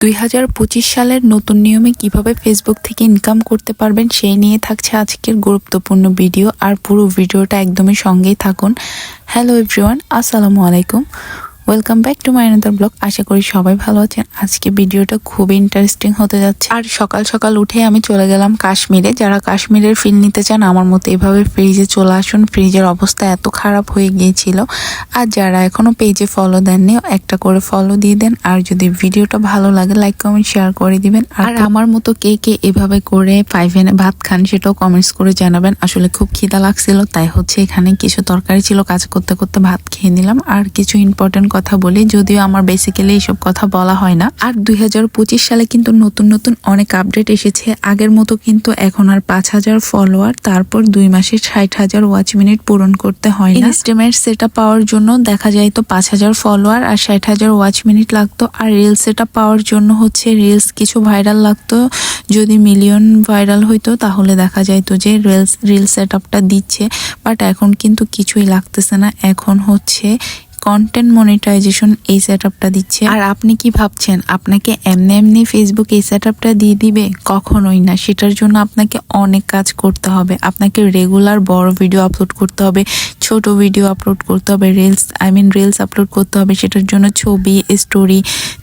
দুই হাজার পঁচিশ সালের নতুন নিয়মে কীভাবে ফেসবুক থেকে ইনকাম করতে পারবেন সেই নিয়ে থাকছে আজকের গুরুত্বপূর্ণ ভিডিও আর পুরো ভিডিওটা একদমই সঙ্গেই থাকুন। হ্যালো এভরিওয়ান আসসালামু আলাইকুম। Welcome back to my another blog আশা করি সবাই ভালো আছেন। আজকে ভিডিওটা খুবই ইন্টারেস্টিং হতে যাচ্ছে। আর সকাল সকাল উঠে আমি চলে গেলাম কাশ্মীরে। যারা কাশ্মীরের ফিল নিতে চান, আমার মতো এভাবে ফ্রিজে চলে আসুন। ফ্রিজের অবস্থা এত খারাপ হয়ে গিয়েছিল। আর যারা এখনও পেজে ফলো দেননি, একটা করে ফলো দিয়ে দেন। আর যদি ভিডিওটা ভালো লাগে লাইক কমেন্ট শেয়ার করে দিবেন। আর আমার মতো কে কে এভাবে করে ফাইভ এনে ভাত খান, সেটাও কমেন্টস করে জানাবেন। আসলে খুব খিদা লাগছিল, তাই হচ্ছে এখানে কিছু তরকারি ছিল। কাজ করতে করতে ভাত খেয়ে নিলাম। আর কিছু ইম্পর্টেন্ট কথা বলি, যদিও আমার বেসিক্যালি এইসব কথা বলা হয় না। আর দুই হাজার পঁচিশ সালে কিন্তু নতুন নতুন অনেক আপডেট এসেছে। আগের মতো কিন্তু এখন আর পাঁচ হাজার ফলোয়ার তারপর দুই মাসে ষাট হাজার ওয়াচ মিনিট পূরণ করতে হয় না। ইনস্টিমেট সেটা পাওয়ার জন্য দেখা যায় তো পাঁচ হাজার ফলোয়ার আর ষাট হাজার ওয়াচ মিনিট লাগতো। আর রিলস সেটা পাওয়ার জন্য হচ্ছে রিলস কিছু ভাইরাল লাগতো। যদি মিলিয়ন ভাইরাল হইতো, তাহলে দেখা যাইতো যে রিলস রিলস সেট দিচ্ছে। বাট এখন কিন্তু কিছুই লাগতেছে না। এখন হচ্ছে কন্টেন্ট মনিটাইজেশন এই সেট আপটা দিচ্ছে। আর আপনি কি ভাবছেন? আপনাকে এমনি এমনি ফেসবুক এই সেট আপটা দিয়ে দিবে? কখনোই না। সেটার জন্য আপনাকে অনেক কাজ করতে হবে। আপনাকে রেগুলার বড় ভিডিও আপলোড করতে হবে। ছোট ভিডিও আপলোড করতে হবে reels I mean reels upload করতে হবে, সেটার জন্য ছবি স্টোরি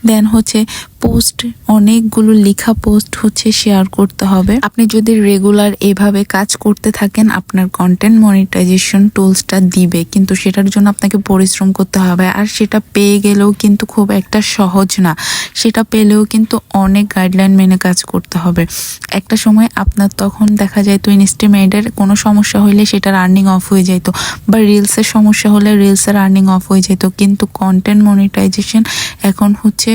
দেন হচ্ছে পোস্ট অনেকগুলো লেখা পোস্ট হচ্ছে শেয়ার করতে হবে। আপনি যদি রেগুলার এভাবে কাজ করতে থাকেন, আপনার কন্টেন্ট মনিটাইজেশন টুলসটা দিবে, কিন্তু সেটার জন্য আপনাকে পরিশ্রম করতে হবে, আর সেটা পেয়ে গেলেও কিন্তু খুব একটা সহজ না। সেটা পেলেও কিন্তু অনেক গাইডলাইন মেনে কাজ করতে হবে। একটা সময় আপনার তখন দেখা যায় তো ইনস্টিমেটের কোনো সমস্যা হলে সেটার আর্নিং অফ হয়ে যেত বা রিলসের সমস্যা হলে রিলসের আর্নিং অফ হয়ে যেত। কিন্তু কন্টেন্ট মনিটাইজেশন এখন হচ্ছে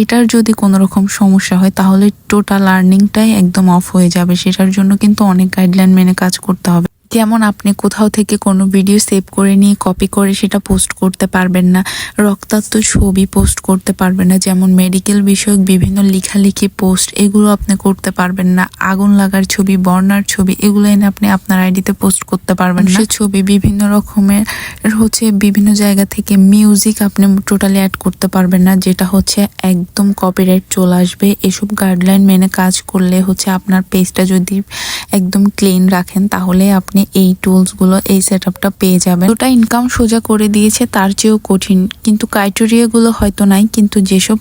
এটার যদি কোনো রকম সমস্যা হয়, তাহলে টোটাল আর্নিংটাই একদম অফ হয়ে যাবে। সেটার জন্য কিন্তু অনেক গাইডলাইন মেনে কাজ করতে হবে। যেমন আপনি কোথাও থেকে কোনো ভিডিও সেভ করে নিয়ে কপি করে সেটা পোস্ট করতে পারবেন না, রক্তাক্ত ছবি পোস্ট করতে পারবেন না, যেমন মেডিকেল বিষয়ক বিভিন্ন লেখালেখি পোস্ট এগুলো আপনি করতে পারবেন না, আগুন লাগার ছবি, বর্ণার ছবি, এগুলো এনে আপনি আপনার আইডিতে পোস্ট করতে পারবেন না। ছবি বিভিন্ন রকমের হচ্ছে বিভিন্ন জায়গা থেকে মিউজিক আপনি টোটালি অ্যাড করতে পারবেন না, যেটা হচ্ছে একদম কপিরাইট চলে আসবে। এসব গাইডলাইন মেনে কাজ করলে হচ্ছে আপনার পেজটা যদি একদম ক্লিন রাখেন তাহলে আপনি এই টুলসগুলো এই সেট আপটা পেয়ে যাবেন। ওটা ইনকাম সোজা করে দিয়েছে তার চেয়েও কঠিন। কিন্তু ক্রাইটেরিয়াগুলো হয়তো নাই কিন্তু যেসব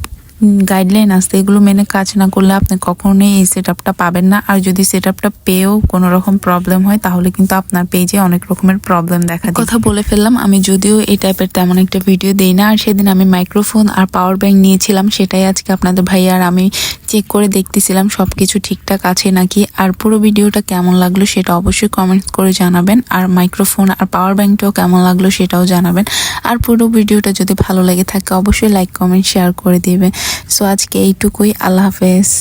গাইডলাইন আছে এগুলো মেনে কাজ না করলে আপনি কখনোই এই সেট আপটা পাবেন না। আর যদি সেট আপটা পেয়েও কোনো রকম প্রবলেম হয় তাহলে কিন্তু আপনার পেজে অনেক রকমের প্রবলেম দেখা কথা বলে ফেললাম আমি যদিও এই টাইপের তেমন একটা ভিডিও দেই না আর সেদিন আমি মাইক্রোফোন আর পাওয়ার ব্যাংক নিয়েছিলাম সেটাই আজকে আপনাদের ভাই আর আমি চেক করে দেখতেছিলাম সব কিছু ঠিকঠাক আছে নাকি, আর পুরো ভিডিওটা কেমন লাগল সেটা অবশ্যই কমেন্ট করে জানাবেন, আর মাইক্রোফোন আর পাওয়ার ব্যাঙ্কটাও কেমন লাগল সেটাও জানাবেন, আর পুরো ভিডিওটা যদি ভালো লাগে থাকে অবশ্যই লাইক কমেন্ট শেয়ার করে দিবেন। সো আজকে এইটুকুই, আল্লাহ হাফেজ।